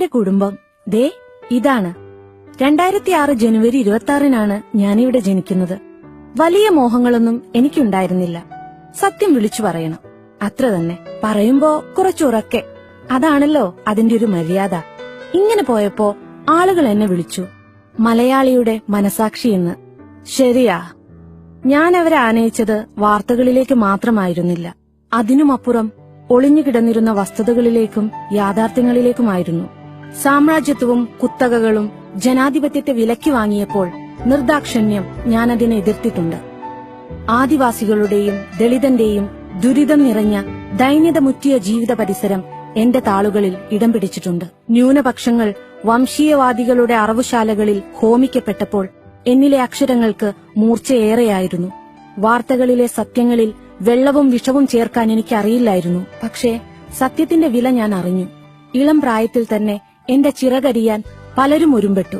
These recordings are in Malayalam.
എന്റെ കുടുംബം. ദേ ഇതാണ്. രണ്ടായിരത്തി ആറ് ജനുവരി ഇരുപത്തി ആറിനാണ് ഞാനിവിടെ ജനിക്കുന്നത്. വലിയ മോഹങ്ങളൊന്നും എനിക്കുണ്ടായിരുന്നില്ല. സത്യം വിളിച്ചു പറയണം. അത്ര തന്നെ. പറയുമ്പോ കുറച്ചുറക്കെ അതാണല്ലോ അതിന്റെ ഒരു മര്യാദ. ഇങ്ങനെ പോയപ്പോ ആളുകൾ എന്നെ വിളിച്ചു. മലയാളിയുടെ മനസാക്ഷി എന്ന്. ശരിയാ. ഞാൻ അവരെ ആനയിച്ചത് വാർത്തകളിലേക്ക് മാത്രമായിരുന്നില്ല. അതിനുമപ്പുറം ഒളിഞ്ഞുകിടന്നിരുന്ന വസ്തുതകളിലേക്കും യാഥാർത്ഥ്യങ്ങളിലേക്കുമായിരുന്നു. സാമ്രാജ്യത്വവും കുത്തകകളും ജനാധിപത്യത്തെ വിലക്കി വാങ്ങിയപ്പോൾ നിർദാക്ഷണ്യം ഞാനതിനെ എതിർത്തിട്ടുണ്ട്. ആദിവാസികളുടെയും ദളിതന്റെയും ദുരിതം നിറഞ്ഞ ദൈന്യത മുറ്റിയ ജീവിത പരിസരം എന്റെ താളുകളിൽ ഇടം പിടിച്ചിട്ടുണ്ട്. ന്യൂനപക്ഷങ്ങൾ വംശീയവാദികളുടെ അറവുശാലകളിൽ ഹോമിക്കപ്പെട്ടപ്പോൾ എന്നിലെ അക്ഷരങ്ങൾക്ക് മൂർച്ചയേറെയായിരുന്നു. വാർത്തകളിലെ സത്യങ്ങളിൽ വെള്ളവും വിഷവും ചേർക്കാൻ എനിക്കറിയില്ലായിരുന്നു. പക്ഷേ സത്യത്തിന്റെ വില ഞാൻ അറിഞ്ഞു. ഇളം പ്രായത്തിൽ തന്നെ എന്റെ ചിറകരിയാൻ പലരും ഒരുമ്പെട്ടു.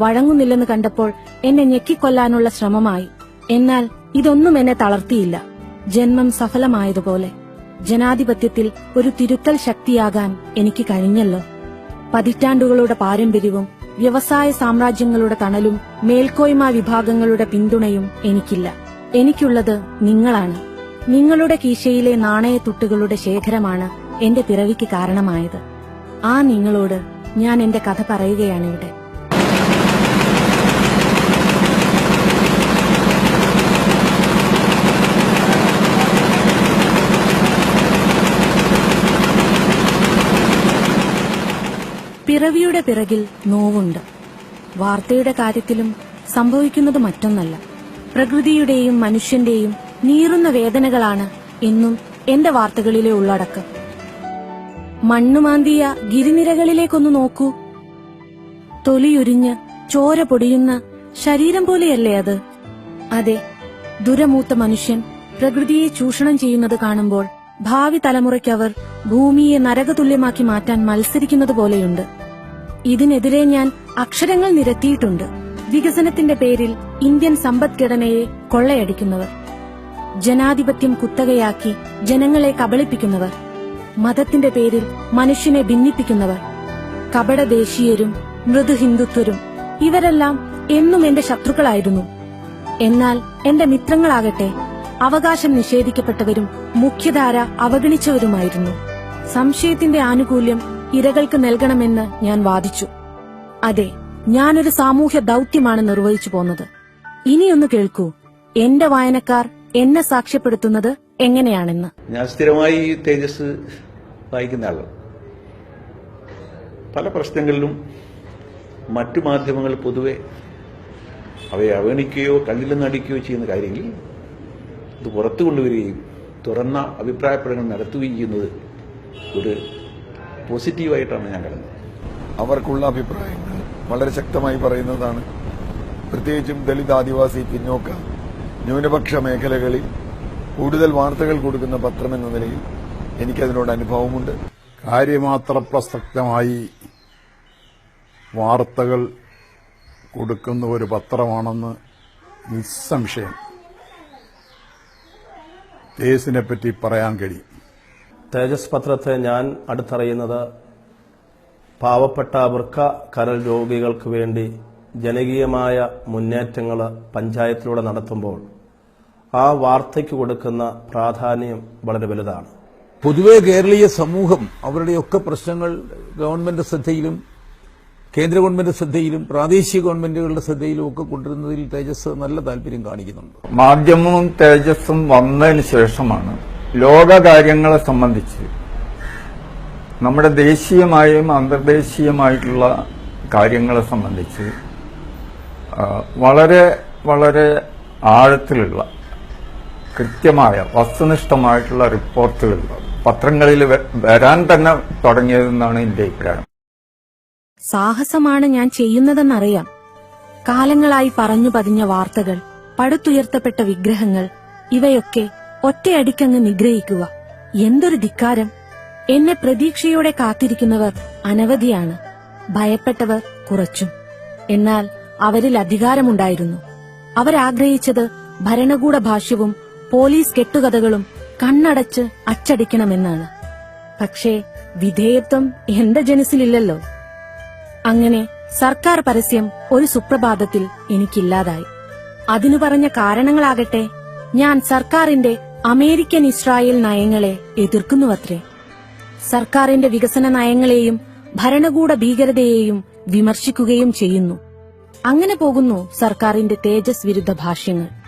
വഴങ്ങുന്നില്ലെന്ന് കണ്ടപ്പോൾ എന്നെ ഞെക്കിക്കൊല്ലാനുള്ള ശ്രമമായി. എന്നാൽ ഇതൊന്നും എന്നെ തളർത്തിയില്ല. ജന്മം സഫലമായതുപോലെ. ജനാധിപത്യത്തിൽ ഒരു തിരുത്തൽ ശക്തിയാകാൻ എനിക്ക് കഴിഞ്ഞല്ലോ. പതിറ്റാണ്ടുകളുടെ പാരമ്പര്യവും വ്യവസായ സാമ്രാജ്യങ്ങളുടെ തണലും മേൽക്കോയ്മ വിഭാഗങ്ങളുടെ പിന്തുണയും എനിക്കില്ല. എനിക്കുള്ളത് നിങ്ങളാണ്. നിങ്ങളുടെ കീശയിലെ നാണയത്തുട്ടുകളുടെ ശേഖരമാണ് എന്റെ പിറവിക്ക് കാരണമായത്. ആ നിങ്ങളോട് ഞാൻ എന്റെ കഥ പറയുകയാണ് ഇവിടെ. പിറവിയുടെ പിറകിൽ നോവുണ്ട്. വാർത്തയുടെ കാര്യത്തിലും സംഭവിക്കുന്നത് മറ്റൊന്നല്ല. പ്രകൃതിയുടെയും മനുഷ്യന്റെയും നീറുന്ന വേദനകളാണ് എന്നും എന്റെ വാർത്തകളിലെ ഉള്ളടക്കം. മണ്ണുമാന്തിയ ഗിരിനിരകളിലേക്കൊന്നു നോക്കൂ. തൊലിയുരിഞ്ഞ് ചോര പൊടിയുന്ന ശരീരം പോലെയല്ലേ അത്? അതെ ദുരമൂത്ത മനുഷ്യൻ പ്രകൃതിയെ ചൂഷണം ചെയ്യുന്നത് കാണുമ്പോൾ ഭാവി തലമുറയ്ക്കവർ ഭൂമിയെ നരകതുല്യമാക്കി മാറ്റാൻ മത്സരിക്കുന്നത് പോലെയുണ്ട്. ഇതിനെതിരെ ഞാൻ അക്ഷരങ്ങൾ നിരത്തിയിട്ടുണ്ട്. വികസനത്തിന്റെ പേരിൽ ഇന്ത്യൻ സമ്പദ്ഘടനയെ കൊള്ളയടിക്കുന്നവർ ജനാധിപത്യം കുത്തകയാക്കി ജനങ്ങളെ കബളിപ്പിക്കുന്നവർ. മതത്തിന്റെ പേരിൽ മനുഷ്യനെ ഭിന്നിപ്പിക്കുന്നവർ കപട ദേശീയരും മൃദു ഹിന്ദുത്വരും ഇവരെല്ലാം എന്നും എന്റെ ശത്രുക്കളായിരുന്നു. എന്നാൽ എന്റെ മിത്രങ്ങളാകട്ടെ അവകാശം നിഷേധിക്കപ്പെട്ടവരും മുഖ്യധാര അവഗണിച്ചവരുമായിരുന്നു. സംശയത്തിന്റെ ആനുകൂല്യം ഇരകൾക്ക് നൽകണമെന്ന് ഞാൻ വാദിച്ചു. അതെ ഞാനൊരു സാമൂഹ്യ ദൗത്യമാണ് നിർവഹിച്ചു പോന്നത്. ഇനിയൊന്ന് കേൾക്കൂ. എന്റെ വായനക്കാർ എന്നെ സാക്ഷ്യപ്പെടുത്തുന്നത് എങ്ങനെയാണെന്ന്? ഞാൻ സ്ഥിരമായി തേജസ് വായിക്കുന്ന ആളാണ്. പല പ്രശ്നങ്ങളിലും മറ്റു മാധ്യമങ്ങൾ പൊതുവെ അവയെ അവഗണിക്കുകയോ കണ്ണിൽ നടിക്കുകയോ ചെയ്യുന്ന കാര്യങ്ങൾ ഇത് പുറത്തു കൊണ്ടുവരികയും തുറന്ന അഭിപ്രായ പ്രകടനം നടത്തുകയും ചെയ്യുന്നത് ഒരു പോസിറ്റീവായിട്ടാണ് ഞാൻ കരുതുന്നത് അവർക്കുള്ള അഭിപ്രായങ്ങൾ വളരെ ശക്തമായി പറയുന്നതാണ്. പ്രത്യേകിച്ചും ദളിത് ആദിവാസി പിന്നോക്ക ന്യൂനപക്ഷ മേഖലകളിൽ കൂടുതൽ വാർത്തകൾ കൊടുക്കുന്ന പത്രം എന്ന നിലയിൽ എനിക്കതിനോട് അനുഭവമുണ്ട്. കാര്യമാത്ര പ്രസക്തമായി വാർത്തകൾ കൊടുക്കുന്ന ഒരു പത്രമാണെന്ന് നിസ്സംശയം കേസിനെ പറ്റി പറയാൻ കഴിയും. തേജസ് പത്രത്തെ ഞാൻ അടുത്തറിയുന്നത് പാവപ്പെട്ട വൃക്ക കരൽ രോഗികൾക്ക് വേണ്ടി ജനകീയമായ മുന്നേറ്റങ്ങൾ പഞ്ചായത്തിലൂടെ നടത്തുമ്പോൾ ആ വാർത്തയ്ക്ക് കൊടുക്കുന്ന പ്രാധാന്യം വളരെ വലുതാണ്. പൊതുവെ കേരളീയ സമൂഹം അവരുടെയൊക്കെ പ്രശ്നങ്ങൾ ഗവൺമെന്റ് ശ്രദ്ധയിലും കേന്ദ്ര ഗവൺമെന്റ് ശ്രദ്ധയിലും പ്രാദേശിക ഗവൺമെന്റുകളുടെ ശ്രദ്ധയിലും ഒക്കെ കൊണ്ടുവരുന്നതിൽ തേജസ് നല്ല താല്പര്യം കാണിക്കുന്നുണ്ട്. മാധ്യമവും തേജസ്സും വന്നതിന് ശേഷമാണ് ലോകകാര്യങ്ങളെ സംബന്ധിച്ച് നമ്മുടെ ദേശീയമായും അന്തർദേശീയമായിട്ടുള്ള കാര്യങ്ങളെ സംബന്ധിച്ച് വളരെ വളരെ ആഴത്തിലുള്ള കൃത്യമായ വസ്തുനിഷ്ഠമായിട്ടുള്ള റിപ്പോർട്ടുകൾ പത്രങ്ങളിൽ വരാൻ തന്നെ തുടങ്ങിയതെന്നാണ് എന്റെ അഭിപ്രായം. സാഹസമാണ് ഞാൻ ചെയ്യുന്നതെന്നറിയാം. കാലങ്ങളായി പറഞ്ഞു പതിഞ്ഞ വാർത്തകൾ പടുത്തുയർത്തപ്പെട്ട വിഗ്രഹങ്ങൾ ഇവയൊക്കെ ഒറ്റയടിക്കങ്ങ് നിഗ്രഹിക്കുക. എന്തൊരു ധിക്കാരം. എന്നെ പ്രതീക്ഷയോടെ കാത്തിരിക്കുന്നവർ അനവധിയാണ്. ഭയപ്പെട്ടവർ കുറച്ചും. എന്നാൽ അവരിൽ അധികാരമുണ്ടായിരുന്നു. അവരാഗ്രഹിച്ചത് ഭരണകൂട ഭാഷ്യവും പോലീസ് കെട്ടുകഥകളും കണ്ണടച്ച് അച്ചടിക്കണമെന്നാണ്. പക്ഷേ വിധേയത്വം എന്റെ ജനസിലില്ലല്ലോ. അങ്ങനെ സർക്കാർ പരസ്യം ഒരു സുപ്രഭാതത്തിൽ എനിക്കില്ലാതായി. അതിനു പറഞ്ഞ കാരണങ്ങളാകട്ടെ ഞാൻ സർക്കാരിന്റെ അമേരിക്കൻ ഇസ്രായേൽ നയങ്ങളെ എതിർക്കുന്നുവത്രേ. സർക്കാരിന്റെ വികസന നയങ്ങളെയും ഭരണകൂട ഭീകരതയെയും വിമർശിക്കുകയും ചെയ്യുന്നു. അങ്ങനെ പോകുന്നു സർക്കാരിന്റെ തേജസ് വിരുദ്ധ ഭാഷ്യങ്ങൾ.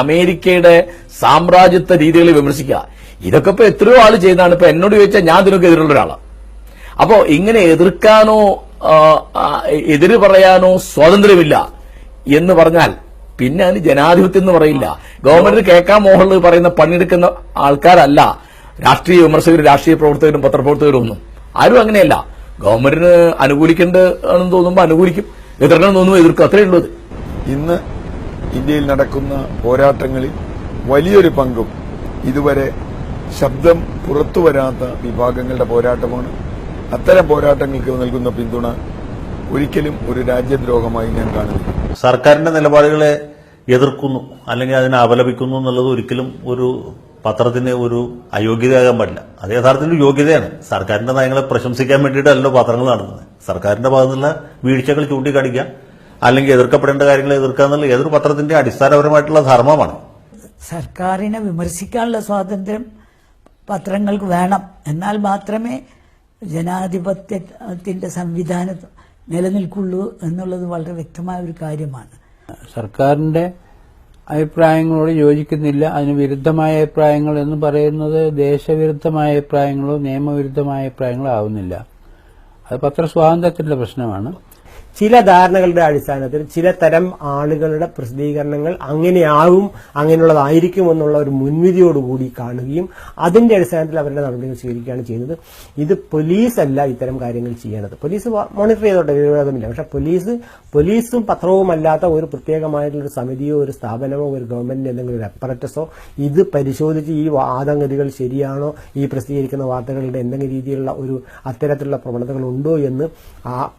അമേരിക്കയുടെ സാമ്രാജ്യത്വ രീതികളെ വിമർശിക്കുക. ഇതൊക്കെ ഇപ്പൊ എത്രയോ ആൾ ചെയ്യുന്നതാണ് ഇപ്പൊ എന്നോട് ചോദിച്ചാൽ ഞാൻ ഇതിനൊക്കെ എതിരുള്ള ഒരാളാണ് അപ്പോ ഇങ്ങനെ എതിർക്കാനോ എതിര് പറയാനോ സ്വാതന്ത്ര്യമില്ല എന്ന് പറഞ്ഞാൽ പിന്നെ അതിന് ജനാധിപത്യം എന്ന് പറയില്ല. ഗവൺമെന്റിന് കേൾക്കാൻ മോഹൻലാൽ പറയുന്ന പണിയെടുക്കുന്ന ആൾക്കാരല്ല രാഷ്ട്രീയ വിമർശകരും രാഷ്ട്രീയ പ്രവർത്തകരും പത്രപ്രവർത്തകരും ഒന്നും. ആരും അങ്ങനെയല്ല. ഗവൺമെന്റിന് അനുകൂലിക്കേണ്ടതാണെന്ന് തോന്നുമ്പോൾ അനുകൂലിക്കും. എതിർക്കണം തോന്നുമ്പോൾ എതിർക്കും. അത്രയേ ഉള്ളൂ ഇന്ന് ഇന്ത്യയിൽ നടക്കുന്ന പോരാട്ടങ്ങളിൽ വലിയൊരു പങ്കും ഇതുവരെ ശബ്ദം പുറത്തുവരാത്ത വിഭാഗങ്ങളുടെ പോരാട്ടമാണ്. അത്തരം പോരാട്ടങ്ങൾക്ക് നൽകുന്ന പിന്തുണ ഒരിക്കലും ഒരു രാജ്യദ്രോഹമായി ഞാൻ കാണുന്നു സർക്കാരിന്റെ നിലപാടുകളെ എതിർക്കുന്നു അല്ലെങ്കിൽ അതിനെ അപലപിക്കുന്നു എന്നുള്ളത് ഒരിക്കലും ഒരു പത്രത്തിന് ഒരു അയോഗ്യതയാകാൻ പാടില്ല. അത് യഥാർത്ഥത്തിൽ യോഗ്യതയാണ്. സർക്കാരിന്റെ നയങ്ങളെ പ്രശംസിക്കാൻ വേണ്ടിയിട്ടല്ലോ പത്രങ്ങൾ നടത്തുന്നത്. സർക്കാരിന്റെ ഭാഗത്തുനിന്നുള്ള വീഴ്ചകൾ ചൂണ്ടിക്കാണിക്കുക അല്ലെങ്കിൽ എതിർക്കപ്പെടേണ്ട കാര്യങ്ങൾ എതിർക്കുക എന്നുള്ള ഏതൊരു പത്രത്തിന്റെ അടിസ്ഥാനപരമായിട്ടുള്ള ധർമ്മമാണ്. സർക്കാരിനെ വിമർശിക്കാനുള്ള സ്വാതന്ത്ര്യം പത്രങ്ങൾക്ക് വേണം. എന്നാൽ മാത്രമേ ജനാധിപത്യത്തിന്റെ സംവിധാനം നിലനിൽക്കുള്ളൂ എന്നുള്ളത് വളരെ വ്യക്തമായ ഒരു കാര്യമാണ്. സർക്കാരിന്റെ അഭിപ്രായങ്ങളോട് യോജിക്കുന്നില്ല. അതിന് വിരുദ്ധമായ അഭിപ്രായങ്ങൾ എന്ന് പറയുന്നത് ദേശവിരുദ്ധമായ അഭിപ്രായങ്ങളോ നിയമവിരുദ്ധമായ അഭിപ്രായങ്ങളോ ആവുന്നില്ല. അത് പത്രസ്വാതന്ത്ര്യത്തിന്റെ പ്രശ്നമാണ്. ചില ധാരണകളുടെ അടിസ്ഥാനത്തിൽ ചില തരം ആളുകളുടെ പ്രസിദ്ധീകരണങ്ങൾ അങ്ങനെയാവും അങ്ങനെയുള്ളതായിരിക്കും എന്നുള്ള ഒരു മുൻവിധിയോടുകൂടി കാണുകയും അതിന്റെ അടിസ്ഥാനത്തിൽ അവരുടെ നടപടികൾ സ്വീകരിക്കുകയാണ് ചെയ്യുന്നത്. ഇത് പോലീസ് അല്ല ഇത്തരം കാര്യങ്ങൾ ചെയ്യേണ്ടത് പോലീസ് മോണിറ്റർ ചെയ്തോട്ടെ വിരോധമില്ല പക്ഷെ പോലീസ് പോലീസും പത്രവും അല്ലാത്ത ഒരു പ്രത്യേകമായിട്ടുള്ള ഒരു സമിതിയോ ഒരു സ്ഥാപനമോ ഒരു ഗവൺമെന്റിന്റെ എന്തെങ്കിലും ഒരു അപ്പററ്റസോ ഇത് പരിശോധിച്ച് ഈ വാദഗതികൾ ശരിയാണോ ഈ പ്രസിദ്ധീകരിക്കുന്ന വാർത്തകളുടെ എന്തെങ്കിലും രീതിയിലുള്ള ഒരു അത്തരത്തിലുള്ള പ്രവണതകൾ ഉണ്ടോ എന്ന്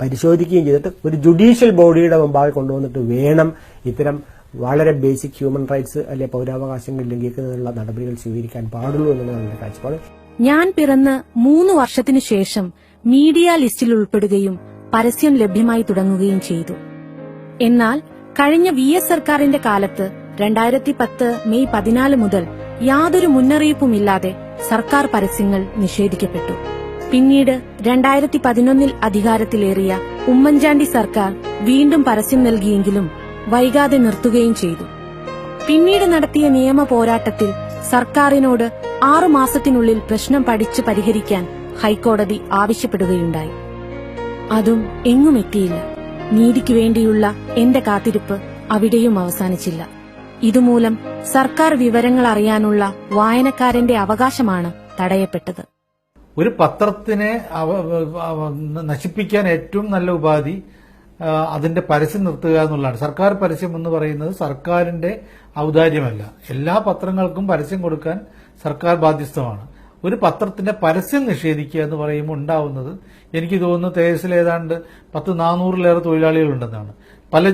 പരിശോധിക്കുകയും ചെയ്തിട്ട് ഒരു ജുഡീഷ്യൽ ബോഡിയുടെ മുമ്പാകെ കൊണ്ടുവന്നിട്ട് വേണം ഇത്തരം വളരെ ബേസിക് ഹ്യൂമൻ റൈറ്റ്സ് അല്ലെ പൗരാവകാശങ്ങൾ ലംഘിക്കുന്നതിനുള്ള നടപടികൾ സ്വീകരിക്കാൻ പാടുള്ളൂ എന്നുള്ളതാണ് എന്റെ കാഴ്ചപ്പാട്. ഞാൻ പിറന്ന് മൂന്ന് വർഷത്തിനു ശേഷം മീഡിയ ലിസ്റ്റിൽ ഉൾപ്പെടുകയും പരസ്യം ലഭ്യമായി തുടങ്ങുകയും ചെയ്തു. എന്നാൽ കഴിഞ്ഞ വി എസ് സർക്കാരിന്റെ കാലത്ത് രണ്ടായിരത്തി പത്ത് മെയ് പതിനാല് മുതൽ യാതൊരു മുന്നറിയിപ്പുമില്ലാതെ സർക്കാർ പരസ്യങ്ങൾ നിഷേധിക്കപ്പെട്ടു. പിന്നീട് രണ്ടായിരത്തി പതിനൊന്നിൽ അധികാരത്തിലേറിയ ഉമ്മൻചാണ്ടി സർക്കാർ വീണ്ടും പരസ്യം നൽകിയെങ്കിലും വൈകാതെ നിർത്തുകയും ചെയ്തു. പിന്നീട് നടത്തിയ നിയമ പോരാട്ടത്തിൽ സർക്കാരിനോട് ആറുമാസത്തിനുള്ളിൽ പ്രശ്നം പഠിച്ചു പരിഹരിക്കാൻ ഹൈക്കോടതി ആവശ്യപ്പെടുകയുണ്ടായി. അതും എങ്ങും എത്തിയില്ല. നീതിക്കു വേണ്ടിയുള്ള എന്റെ കാത്തിരിപ്പ് അവിടെയും അവസാനിച്ചില്ല. ഇതുമൂലം സർക്കാർ വിവരങ്ങൾ അറിയാനുള്ള വായനക്കാരന്റെ അവകാശമാണ് തടയപ്പെട്ടത്. ഒരു പത്രത്തിനെ നശിപ്പിക്കാൻ ഏറ്റവും നല്ല ഉപാധി അതിന്റെ പരസ്യം നിർത്തുക എന്നുള്ളതാണ്. സർക്കാർ പരസ്യം എന്ന് പറയുന്നത് സർക്കാരിന്റെ ഔദാര്യമല്ല. എല്ലാ പത്രങ്ങൾക്കും പരസ്യം കൊടുക്കാൻ സർക്കാർ ബാധ്യസ്ഥമാണ്. ഒരു പത്രത്തിന്റെ പരസ്യം നിഷേധിക്കുക എന്ന് പറയുമ്പോൾ ഉണ്ടാവുന്നത് എനിക്ക് തോന്നുന്നു തേജസ്സിൽ ഏതാണ്ട് പത്ത് നാനൂറിലേറെ തൊഴിലാളികളുണ്ടെന്നാണ്. പല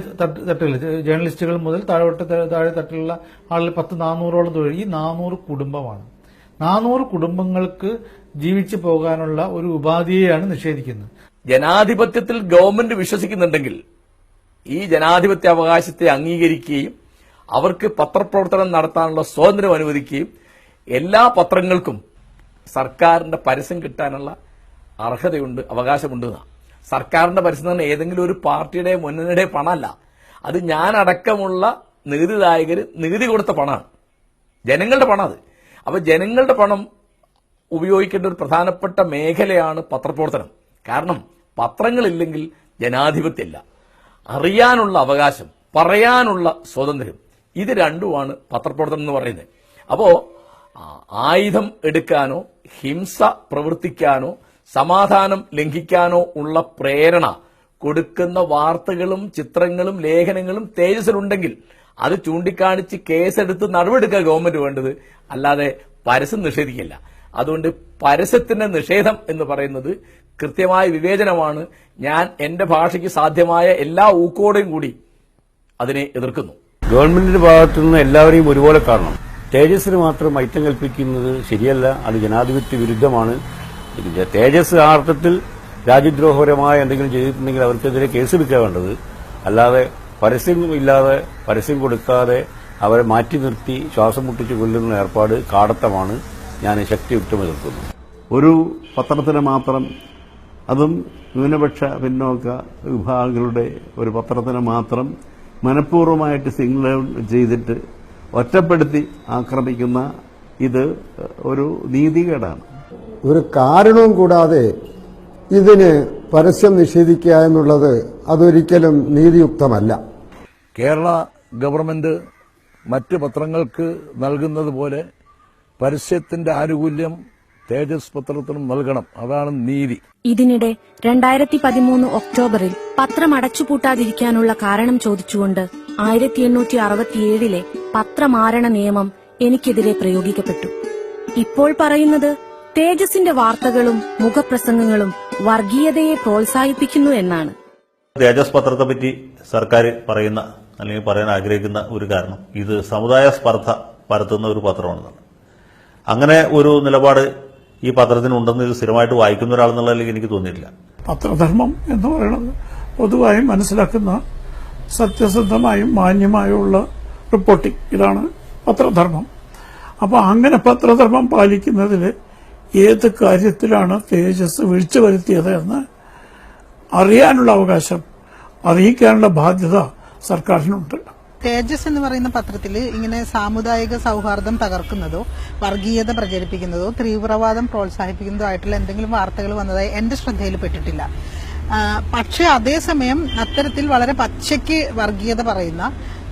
തട്ടിൽ ജേർണലിസ്റ്റുകൾ മുതൽ താഴോട്ട് താഴെ തട്ടിലുള്ള ആളുകൾ പത്ത് നാനൂറോളം തൊഴിൽ ഈ നാനൂറ് കുടുംബമാണ്. നാനൂറ് കുടുംബങ്ങൾക്ക് ജീവിച്ചു പോകാനുള്ള ഒരു ഉപാധിയെയാണ് നിഷേധിക്കുന്നത്. ജനാധിപത്യത്തിൽ ഗവൺമെന്റ് വിശ്വസിക്കുന്നുണ്ടെങ്കിൽ ഈ ജനാധിപത്യ അവകാശത്തെ അംഗീകരിക്കുകയും അവർക്ക് പത്രപ്രവർത്തനം നടത്താനുള്ള സ്വാതന്ത്ര്യം അനുവദിക്കുകയും എല്ലാ പത്രങ്ങൾക്കും സർക്കാരിന്റെ പരസ്യം കിട്ടാനുള്ള അർഹതയുണ്ട് അവകാശമുണ്ട് സർക്കാരിന്റെ പരസ്യം തന്നെ ഏതെങ്കിലും ഒരു പാർട്ടിയുടെ മുന്നണിയുടെ പണമല്ല. അത് ഞാനടക്കമുള്ള നികുതിദായകർ നികുതി കൊടുത്ത പണമാണ്. ജനങ്ങളുടെ പണം അത് അപ്പൊ ജനങ്ങളുടെ പണം ഉപയോഗിക്കേണ്ട ഒരു പ്രധാനപ്പെട്ട മേഖലയാണ് പത്രപ്രവർത്തനം. കാരണം പത്രങ്ങളില്ലെങ്കിൽ ജനാധിപത്യമില്ല. അറിയാനുള്ള അവകാശം പറയാനുള്ള സ്വാതന്ത്ര്യം ഇത് രണ്ടുമാണ് പത്രപ്രവർത്തനം എന്ന് പറയുന്നത്. അപ്പോൾ ആയുധം എടുക്കാനോ ഹിംസ പ്രവർത്തിക്കാനോ സമാധാനം ലംഘിക്കാനോ ഉള്ള പ്രേരണ കൊടുക്കുന്ന വാർത്തകളും ചിത്രങ്ങളും ലേഖനങ്ങളും തേജസ്സിലുണ്ടെങ്കിൽ അത് ചൂണ്ടിക്കാണിച്ച് കേസെടുത്ത് നടപടിയെടുക്കുക ഗവൺമെന്റ് വേണ്ടത്. അല്ലാതെ പരസ്യം നിഷേധിക്കില്ല. അതുകൊണ്ട് പരസ്യത്തിന്റെ നിഷേധം എന്ന് പറയുന്നത് കൃത്യമായ വിവേചനമാണ്. ഞാൻ എന്റെ ഭാഷയ്ക്ക് സാധ്യമായ എല്ലാ ഊക്കോടെയും കൂടി അതിനെ എതിർക്കുന്നു. ഗവൺമെന്റിന്റെ ഭാഗത്തു നിന്ന് എല്ലാവരെയും ഒരുപോലെ കാണണം. തേജസ്സിന് മാത്രം ഐറ്റം കൽപ്പിക്കുന്നത് ശരിയല്ല അത് ജനാധിപത്യ വിരുദ്ധമാണ്. തേജസ് ആ അർത്ഥത്തിൽ രാജ്യദ്രോഹപരമായ എന്തെങ്കിലും ചെയ്തിട്ടുണ്ടെങ്കിൽ അവർക്കെതിരെ കേസെടുക്കുക വേണ്ടത്. അല്ലാതെ പരസ്യം ഇല്ലാതെ പരസ്യം കൊടുക്കാതെ അവരെ മാറ്റി നിർത്തി ശ്വാസം മുട്ടിച്ച് കൊല്ലുന്ന ഏർപ്പാട് കാടത്തമാണ്. ഞാൻ ശക്തി എതിർക്കുന്നു ഒരു പത്രത്തിന് മാത്രം അതും ന്യൂനപക്ഷ പിന്നോക്ക വിഭാഗങ്ങളുടെ ഒരു പത്രത്തിന് മാത്രം മനഃപൂർവമായിട്ട് സിംഗിൾ ചെയ്തിട്ട് ഒറ്റപ്പെടുത്തി ആക്രമിക്കുന്ന ഇത് ഒരു നീതികേടാണ്. ഒരു കാരണവും കൂടാതെ ഇതിന് പരസ്യം നിഷേധിക്കുക എന്നുള്ളത് അതൊരിക്കലും നീതിയുക്തമല്ല. കേരള ഗവൺമെന്റ് മറ്റ് പത്രങ്ങൾക്ക് നൽകുന്നത് പോലെ പരസ്യത്തിന്റെ ആനുകൂല്യം തേജസ് പത്രത്തിനും നൽകണം. അതാണ് നീതി. ഇതിനിടെ രണ്ടായിരത്തി പതിമൂന്ന് ഒക്ടോബറിൽ പത്രം അടച്ചുപൂട്ടാതിരിക്കാനുള്ള കാരണം ചോദിച്ചുകൊണ്ട് ആയിരത്തി എണ്ണൂറ്റി അറുപത്തിയേഴിലെ പത്രമാരണ നിയമം എനിക്കെതിരെ പ്രയോഗിക്കപ്പെട്ടു. ഇപ്പോൾ പറയുന്നത് തേജസിന്റെ വാർത്തകളും മുഖപ്രസംഗങ്ങളും വർഗീയതയെ പ്രോത്സാഹിപ്പിക്കുന്നു എന്നാണ്. തേജസ് പത്രത്തെ പറ്റി സർക്കാർ പറയുന്ന അല്ലെങ്കിൽ പറയാൻ ആഗ്രഹിക്കുന്ന ഒരു കാരണം ഇത് സമുദായ സ്പർദ്ധ പരത്തുന്ന ഒരു പത്രമാണെന്നാണ്. അങ്ങനെ ഒരു നിലപാട് ഈ പത്രത്തിനുണ്ടെന്ന് ഇത് സ്ഥിരമായിട്ട് വായിക്കുന്ന ഒരാളെന്നുള്ളതിലേക്ക് എനിക്ക് തോന്നിയിട്ടില്ല. പത്രധർമ്മം എന്ന് പറയുന്നത് പൊതുവായി മനസ്സിലാക്കുന്ന സത്യസന്ധമായും മാന്യമായുള്ള റിപ്പോർട്ടിംഗ്. ഇതാണ് പത്രധർമ്മം. അപ്പോൾ അങ്ങനെ പത്രധർമ്മം പാലിക്കുന്നതിൽ ഏത് കാര്യത്തിലാണ് തേജസ് വീഴ്ച വരുത്തിയത് എന്ന് അറിയാനുള്ള അവകാശം അറിയിക്കാനുള്ള ബാധ്യത സർക്കാരിനുണ്ട്. തേജസ് എന്ന് പറയുന്ന പത്രത്തിൽ ഇങ്ങനെ സാമുദായിക സൗഹാർദ്ദം തകർക്കുന്നതോ വർഗീയത പ്രചരിപ്പിക്കുന്നതോ തീവ്രവാദം പ്രോത്സാഹിപ്പിക്കുന്നതോ ആയിട്ടുള്ള എന്തെങ്കിലും വാർത്തകൾ വന്നതായി എന്റെ ശ്രദ്ധയിൽപ്പെട്ടിട്ടില്ല പെട്ടിട്ടില്ല. പക്ഷേ അതേസമയം അത്തരത്തിൽ വളരെ പച്ചയ്ക്ക് വർഗീയത പറയുന്ന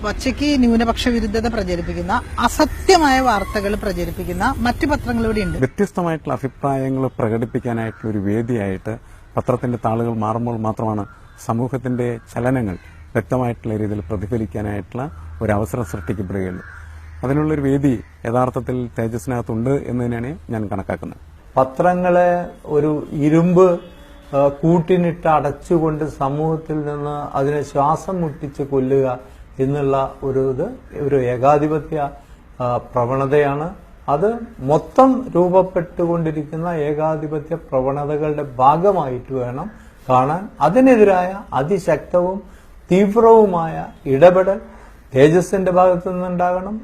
പച്ചയ്ക്ക് ന്യൂനപക്ഷ വിരുദ്ധത പ്രചരിപ്പിക്കുന്ന അസത്യമായ വാർത്തകൾ പ്രചരിപ്പിക്കുന്ന മറ്റു പത്രങ്ങൾ ഇവിടെ ഉണ്ട്. വ്യത്യസ്തമായിട്ടുള്ള അഭിപ്രായങ്ങൾ പ്രകടിപ്പിക്കാനായിട്ടുള്ള ഒരു വേദിയായിട്ട് പത്രത്തിന്റെ താളുകൾ മാറുമ്പോൾ മാത്രമാണ് സമൂഹത്തിന്റെ ചലനങ്ങൾ വ്യക്തമായിട്ടുള്ള രീതിയിൽ പ്രതിഫലിക്കാനായിട്ടുള്ള ഒരു അവസരം സൃഷ്ടിക്കപ്പെടുകയുള്ളൂ. അതിനുള്ളൊരു വേദി യഥാർത്ഥത്തിൽ തേജസ്സിനകത്തുണ്ട് എന്ന് തന്നെയാണ് ഞാൻ കണക്കാക്കുന്നത്. പത്രങ്ങളെ ഒരു ഇരുമ്പ് കൂട്ടിനിട്ട് അടച്ചുകൊണ്ട് സമൂഹത്തിൽ നിന്ന് അതിനെ ശ്വാസം മുട്ടിച്ച് കൊല്ലുക എന്നുള്ള ഒരു ഇത് ഒരു ഏകാധിപത്യ പ്രവണതയാണ്. അത് മൊത്തം രൂപപ്പെട്ടുകൊണ്ടിരിക്കുന്ന ഏകാധിപത്യ പ്രവണതകളുടെ ഭാഗമായിട്ട് വേണം കാണാൻ. അതിനെതിരായ അതിശക്തവും തീവ്രവുമായ ഇടപെടൽ തേജസ്സിന്റെ ഭാഗത്തു നിന്നുണ്ടാകണം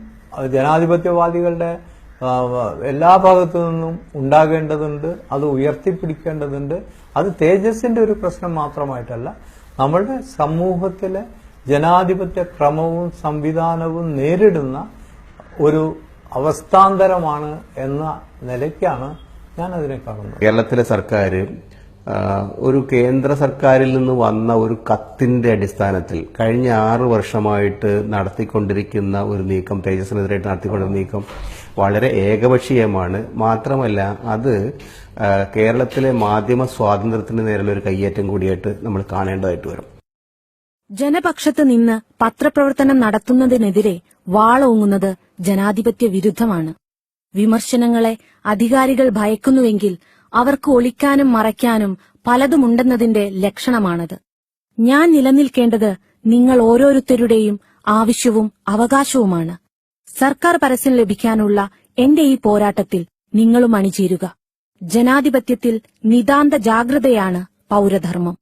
ജനാധിപത്യവാദികളുടെ എല്ലാ ഭാഗത്തു നിന്നും ഉണ്ടാകേണ്ടതുണ്ട് അത് ഉയർത്തിപ്പിടിക്കേണ്ടതുണ്ട്. അത് തേജസ്സിന്റെ ഒരു പ്രശ്നം മാത്രമായിട്ടല്ല നമ്മളുടെ സമൂഹത്തിലെ ജനാധിപത്യ ക്രമവും സംവിധാനവും നേരിടുന്ന ഒരു അവസ്ഥാന്തരമാണ് എന്ന നിലയ്ക്കാണ് ഞാൻ അതിനെ കാണുന്നത്. കേരളത്തിലെ സർക്കാർ ഒരു കേന്ദ്ര സർക്കാരിൽ നിന്ന് വന്ന ഒരു കത്തിന്റെ അടിസ്ഥാനത്തിൽ കഴിഞ്ഞ ആറ് വർഷമായിട്ട് നടത്തിക്കൊണ്ടിരിക്കുന്ന ഒരു നീക്കം തേജസ്സിനെതിരായിട്ട് നടത്തിക്കൊണ്ടിരുന്ന നീക്കം വളരെ ഏകപക്ഷീയമാണ്. മാത്രമല്ല അത് കേരളത്തിലെ മാധ്യമ സ്വാതന്ത്ര്യത്തിന് നേരെയുള്ള ഒരു കയ്യേറ്റം കൂടിയായിട്ട് നമ്മൾ കാണേണ്ടതായിട്ട് വരും. ജനപക്ഷത്ത് നിന്ന് പത്രപ്രവർത്തനം നടത്തുന്നതിനെതിരെ വാളോങ്ങുന്നത് ജനാധിപത്യ വിരുദ്ധമാണ്. വിമർശനങ്ങളെ അധികാരികൾ ഭയക്കുന്നുവെങ്കിൽ അവർക്ക് ഒളിക്കാനും മറയ്ക്കാനും പലതുമുണ്ടെന്നതിന്റെ ലക്ഷണമാണത്. ഞാൻ നിലനിൽക്കേണ്ടത് നിങ്ങൾ ഓരോരുത്തരുടെയും ആവശ്യവും അവകാശവുമാണ്. സർക്കാർ പരസ്യം ലഭിക്കാനുള്ള എന്റെ ഈ പോരാട്ടത്തിൽ നിങ്ങളും അണിചേരുക. ജനാധിപത്യത്തിൽ നിതാന്ത ജാഗ്രതയാണ് പൗരധർമ്മം.